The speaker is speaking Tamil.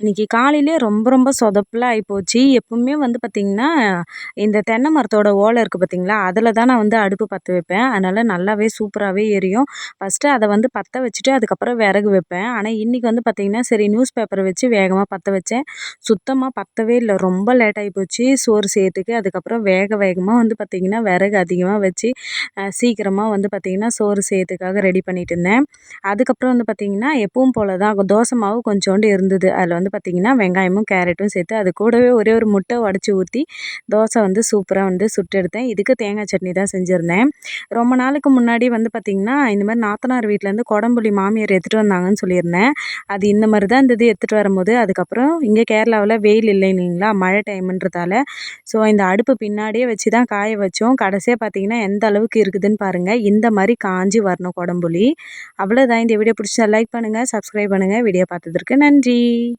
இன்றைக்கி காலையிலே ரொம்ப ரொம்ப சொதப்பலாக ஆகிப்போச்சு எப்பவுமே வந்து பார்த்திங்கன்னா இந்த தென்னை மரத்தோட ஓலை இருக்குது பார்த்திங்களா அதில் தான் நான் வந்து அடுப்பு பற்ற வைப்பேன். அதனால் நல்லாவே சூப்பராகவே எரியும். ஃபஸ்ட்டு அதை வந்து பற்ற வச்சுட்டு அதுக்கப்புறம் விறகு வைப்பேன். ஆனால் இன்றைக்கி வந்து பார்த்திங்கன்னா சரி நியூஸ் பேப்பரை வச்சு வேகமாக பற்ற வச்சேன். சுத்தமாக பற்றவே இல்லை. ரொம்ப லேட் ஆகி போச்சு சோறு செய்யறதுக்கு அதுக்கப்புறம் வேக வேகமாக வந்து பார்த்திங்கன்னா விறகு அதிகமாக வச்சு சீக்கிரமாக வந்து பார்த்திங்கன்னா சோறு செய்யறதுக்காக ரெடி பண்ணிகிட்டு இருந்தேன். அதுக்கப்புறம் வந்து பார்த்திங்கன்னா எப்பவும் போல் தான் தோசை மாவு கொஞ்சோண்டு இருந்தது. அதில் வந்து பார்த்திங்கன்னா வெங்காயமும் கேரட்டும் சேர்த்து அது கூடவே ஒரே ஒரு முட்டை உடச்சி ஊற்றி தோசை வந்து சூப்பராக வந்து சுட்டு எடுத்தேன் இதுக்கு தேங்காய் சட்னி தான் செஞ்சுருந்தேன். ரொம்ப நாளுக்கு முன்னாடி வந்து பார்த்திங்கன்னா இந்த மாதிரி நாத்தனார் வீட்டிலேருந்து குடம்புளி மாமியார் எடுத்துகிட்டு வந்தாங்கன்னு சொல்லியிருந்தேன். அது இந்த மாதிரி தான் இந்த இது எடுத்துகிட்டு வரும்போது அதுக்கப்புறம் இங்கே கேரளாவில் வெயில் இல்லைங்களா? மழை டைமுன்றதால. ஸோ இந்த அடுப்பு பின்னாடியே வச்சு தான் காய வச்சோம். கடைசியாக பார்த்திங்கன்னா எந்த அளவுக்கு இருக்குதுன்னு பாருங்கள் இந்த மாதிரி காஞ்சி வரணும் குடம்புளி அவ்வளோதான் இந்த வீடியோ பிடிச்சா லைக் பண்ணுங்கள் சப்ஸ்கிரைப் பண்ணுங்கள் வீடியோ பார்த்ததற்கு நன்றி.